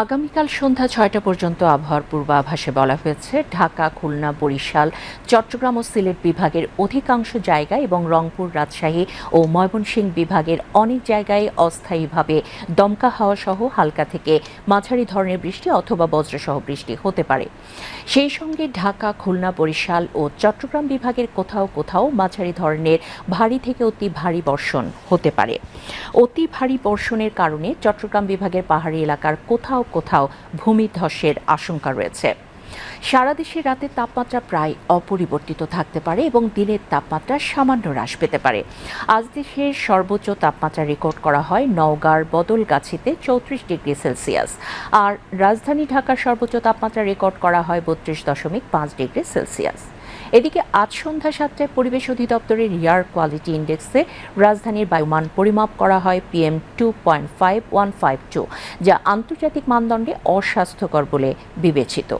আগামীকাল সন্ধ্যা ছয়টা পর্যন্ত আবহাওয়ার পূর্বাভাসে বলা হয়েছে, ঢাকা, খুলনা, বরিশাল, চট্টগ্রাম ও সিলেট বিভাগের অধিকাংশ জায়গায় এবং রংপুর, রাজশাহী ও ময়মনসিংহ বিভাগের অনেক জায়গায় অস্থায়ীভাবে দমকা হাওয়া সহ হালকা থেকে মাঝারি ধরনের বৃষ্টি অথবা বজ্রসহ বৃষ্টি হতে পারে। সেই সঙ্গে ঢাকা, খুলনা, বরিশাল ও চট্টগ্রাম বিভাগের কোথাও কোথাও মাঝারি ধরনের ভারী থেকে অতি ভারী বর্ষণ হতে পারে। অতি ভারী বর্ষণের কারণে চট্টগ্রাম বিভাগের পাহাড়ি এলাকার কোথাও কোথাও ভূমিধসের আশঙ্কা রয়েছে। সারা দেশে রাতের তাপমাত্রা প্রায় অপরিবর্তিত থাকতে পারে এবং দিনের তাপমাত্রা সামান্য হ্রাস পেতে পারে। আজ দেশের সর্বোচ্চ তাপমাত্রা রেকর্ড করা হয় নওগাঁর বদলগাছিতে চৌত্রিশ ডিগ্রি সেলসিয়াস। আর রাজধানী ঢাকার সর্বোচ্চ তাপমাত্রা রেকর্ড করা হয় বত্রিশ দশমিক পাঁচ ডিগ্রি সেলসিয়াস। এদিকে আজ সন্ধ্যা সাতটায় পরিবেশ অধিদপ্তরের এয়ার কোয়ালিটি ইন্ডেক্সে রাজধানীর বায়ুমান পরিমাপ করা হয় PM two point five one five two, যা আন্তর্জাতিক মানদণ্ডে অস্বাস্থ্যকর বলে বিবেচিত।